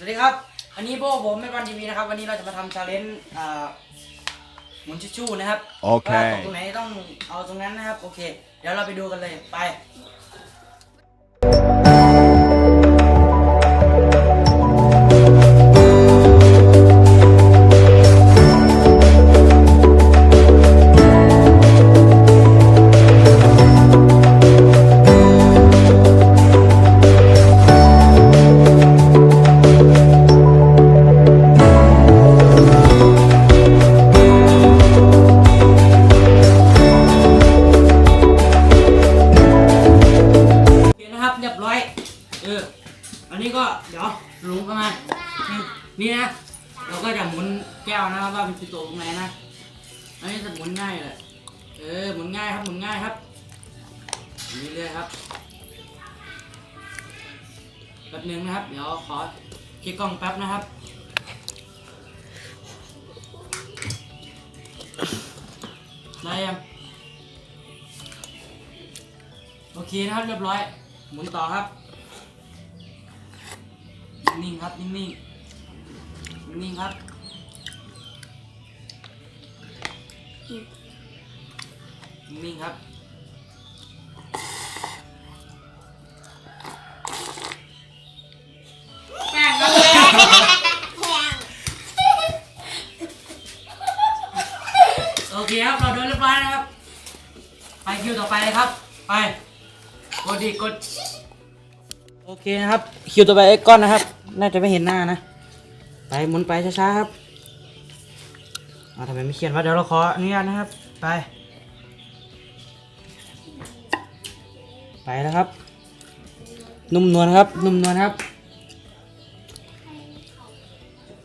สวัสดีครับ อันนี้โบผมไม่บันทีวีนะครับ วันนี้เราจะมาทำชาเลนจ์อ่าหมุนชิชชู่นะครับโอเค ว่าตกตรงไหนต้องเอาตรงนั้นนะครับ โอเค เดี๋ยวเราไปดูกันเลย ไป เราก็จะหมุนแก้วนะครับว่ามันจะตกตรงไหนนะ อันนี้จะหมุนง่ายเลยเออหมุนง่ายครับหมุนง่ายครับนี่เลยครับแป๊บนึงนะครับ เดี๋ยวขอคลิกกล้องแป๊บนะครับได้ยังโอเคนะครับเรียบร้อย หมุนต่อครับ นิ่งๆครับนิ่งๆ นิ่งๆครับนิ่งๆครับแป้งก็เลยโอเคครับเราโดนเรียบร้อยนะครับ ไปคิวต่อไปเลยครับ ไปกดดีกด โอเคนะครับ คิวต่อไปเอ็กก้อนนะครับ น่าจะไม่เห็นหน้านะ ไปหมุนไปช้าๆครับอ่าทำไมไม่เขียนว่าเดี๋ยวเราขออนุญาตนะครับ ไป ไปแล้วครับ นุ่มนวลครับ นุ่มนวลครับ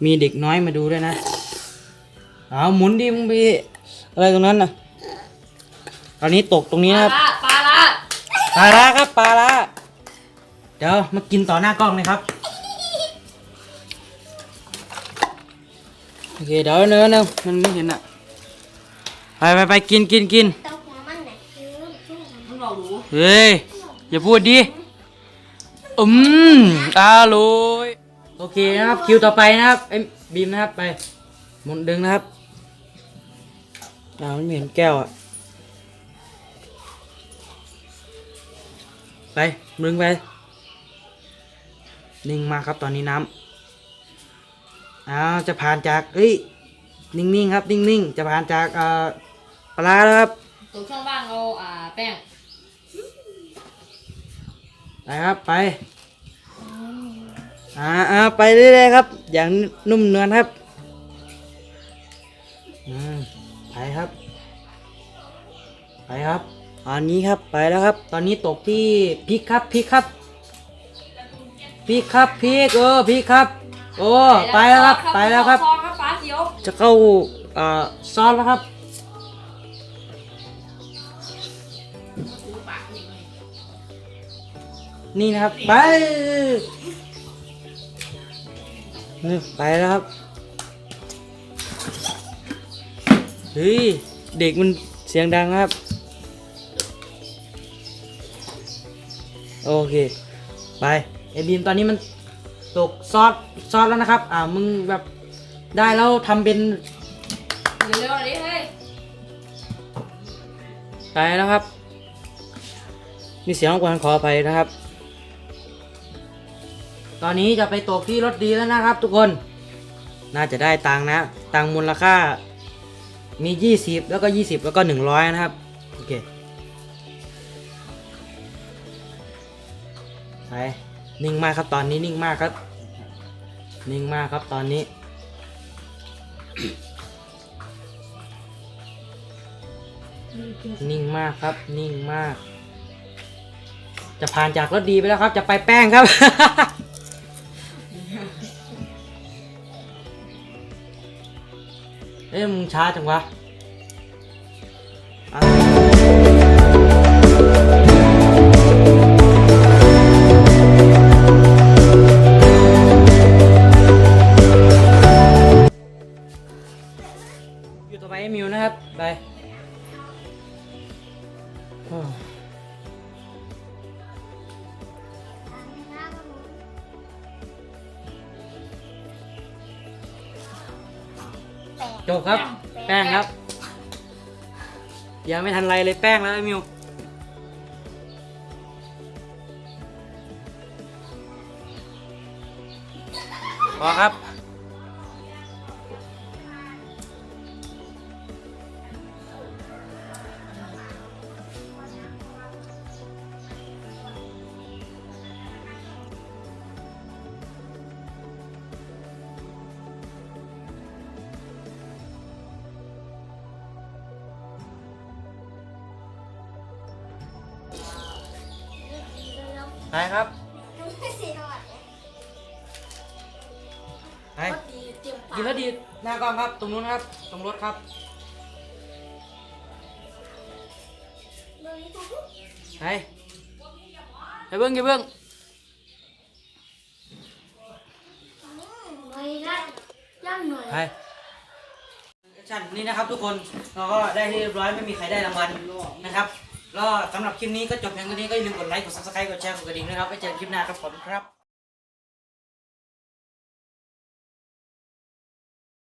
มีเด็กน้อยมาดูด้วยนะเอาหมุนดิมึงไปอะไรตรงนั้นนะตอนนี้ตกตรงนี้นะครับปลาละปลาละครับปลาละเดี๋ยวมากินต่อหน้ากล้องเลยครับ เคเดี๋ยวเนื้อเนื้อมันไม่เห็นอะ ไปไปไปกินกินกินเต้าหัวมันไหนคืองลองดูเฮ้ย อย่าพูดดิ อืมอร่อยโอเคนะครับ คิวต่อไปนะครับไอ้บีมนะครับไปหมุนดึงนะครับอ้าวไม่เห็นแก้วอะ ไปมึงไป นิ่งมากครับตอนนี้น้ำ อ้าวจะผ่านจากเอ้ยนิ่งๆครับนิ่งๆ จะผ่านจากเอ่อปลาร้าแล้วครับตรงช่องว่างเอาอ่าแป้งไปครับไปอ่าอ่าไปเรื่อยๆครับ อย่างนุ่มเนือนครับอืมไปครับ ไปครับตอนนี้ครับไปแล้วครับ ตอนนี้ตกที่พริกครับพริกครับพริกครับพริกเออพริกครับ โอ้ไปแล้วครับไปแล้วครับ ซองครับฟ้าเขียวจะเข้าเอ่อซอสแล้วครับ นี่นะครับ ไปนี่ไปแล้วครับเฮ้ยเด็กมันเสียงดังครับ โอเค ไปไอบีมตอนนี้มัน ตกซอสซอสแล้วนะครับ อ่ามึงแบบได้แล้วทำเป็นเร็วๆหน่อยดิเฮ้ยไปแล้วครับ มีเสียงรบกวนขออภัยนะครับ ตอนนี้จะไปตกที่รถดีแล้วนะครับ ทุกคน น่าจะได้ตังค์นะ ตังค์มูลค่า มี 20 แล้วก็ 20 แล้วก็ 100 นะครับ โอเค ไป นิ่งมากครับตอนนี้นิ่งมากครับ นิ่งมากครับตอนนี้ นิ่งมากครับ นิ่งมาก จะผ่านจากรถดีไปแล้วครับ จะไปแป้งครับ เอ้ยมึงช้าจังวะ จบครับ แป้งครับ ยังไม่ทันไรเลยแป้งแล้วไอ้มิวพอครับ ไปครับไปดีแล้วดีหน้ากล้องครับ ตรงนู้นครับ ตรงรถครับไปไปเบิ้งไปเบิ้งไปชันนี่นะครับทุกคนเราก็ได้ที่เรียบร้อยไม่มีใครได้รางวัลนะครับ แล้วสำหรับคลิปนี้ก็จบเพียงเท่านี้ก็อย่าลืมกดไลค์กดซับสไครต์กดแชร์กดกระดิ่งด้วยครับไว้เจอกันคลิปหน้าครับผมครับ